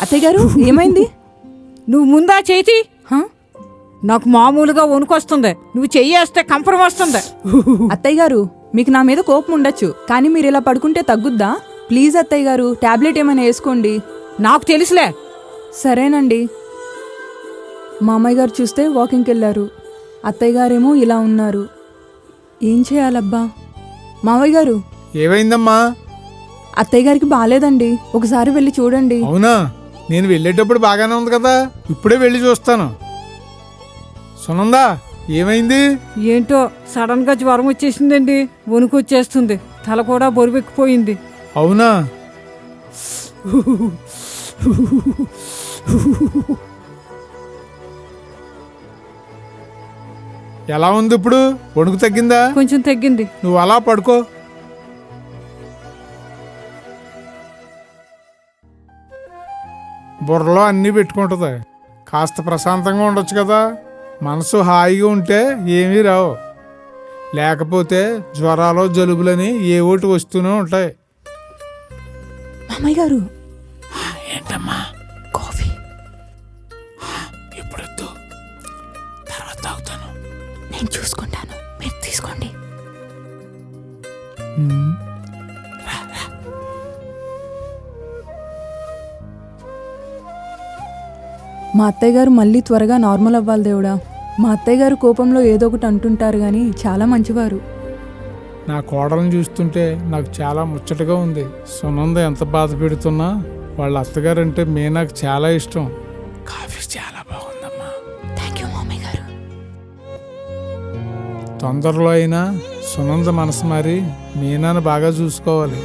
అత్తయ్య గారు ఏమైంది? నువ్వు ముందా చేతి? హా? నాకు మామూలుగా వణుకొస్తుంది. నువ్వు చెయ్యేస్తే కంపరం వస్తుంది. అత్తయ్య గారు మీకు నా మీద కోపం ఉండొచ్చు కానీ మీరు ఇలా పడుకుంటే తగ్గుద్దా? ప్లీజ్ అత్తయ్య గారు టాబ్లెట్ ఏమైనా వేసుకోండి. నాకు తెలుసులే. సరేనండి. మామయ్య గారు చూస్తే వాకింగ్కి వెళ్ళారు. అత్తయ్య గారేమో ఇలా ఉన్నారు. ఏం చేయాలబ్బా? మామయ్య గారు. ఏమైందమ్మా? అత్తయ్య గారికి బాగాలేదండి ఒకసారి వెళ్ళి చూడండి. అవునా? నేను వెళ్ళేటప్పుడు బాగానే ఉంది కదా? ఇప్పుడే వెళ్ళి చూస్తాను. సునందా ఏమైంది? ఏంటో సడన్గా జ్వరం వచ్చేసిందండి. వణుకు వచ్చేస్తుంది తల కూడా బరువెక్కిపోయింది. అవునా? ఎలా ఉంది ఇప్పుడు? వణుకు తగ్గిందా? కొంచెం తగ్గింది. నువ్వు అలా పడుకో. బుర్రలో అన్నీ పెట్టుకుంటుంది. కాస్త ప్రశాంతంగా ఉండొచ్చు కదా. మనసు హాయిగా ఉంటే ఏమీ రావు. లేకపోతే జ్వరాలు జలుబులని ఏ ఒకటి వస్తూనే ఉంటాయి. మామయ్య గారు. ఏంటమ్మా? కాఫీ. ఇప్పుడు తర్వాత తాగుతాను. నేను చూసుకుంటాను. మీరు తీసుకోండి. మా అత్తయ్య గారు మళ్ళీ త్వరగా నార్మల్ అవ్వాలి దేవుడా. మా అత్తయ్య గారు కోపంలో ఏదో ఒకటి అంటుంటారు కానీ చాలా మంచివారు. నా కోడలను చూస్తుంటే నాకు చాలా ముచ్చటగా ఉంది. సునంద ఎంత బాధ పెడుతున్నా వాళ్ళ అత్తగారంటే మీనాకు చాలా ఇష్టం. కాఫీ చాలా బాగుందమ్మా. థ్యాంక్ యూ గారు. తొందరలో అయినా సునంద మనసు మారి మీనాను బాగా చూసుకోవాలి.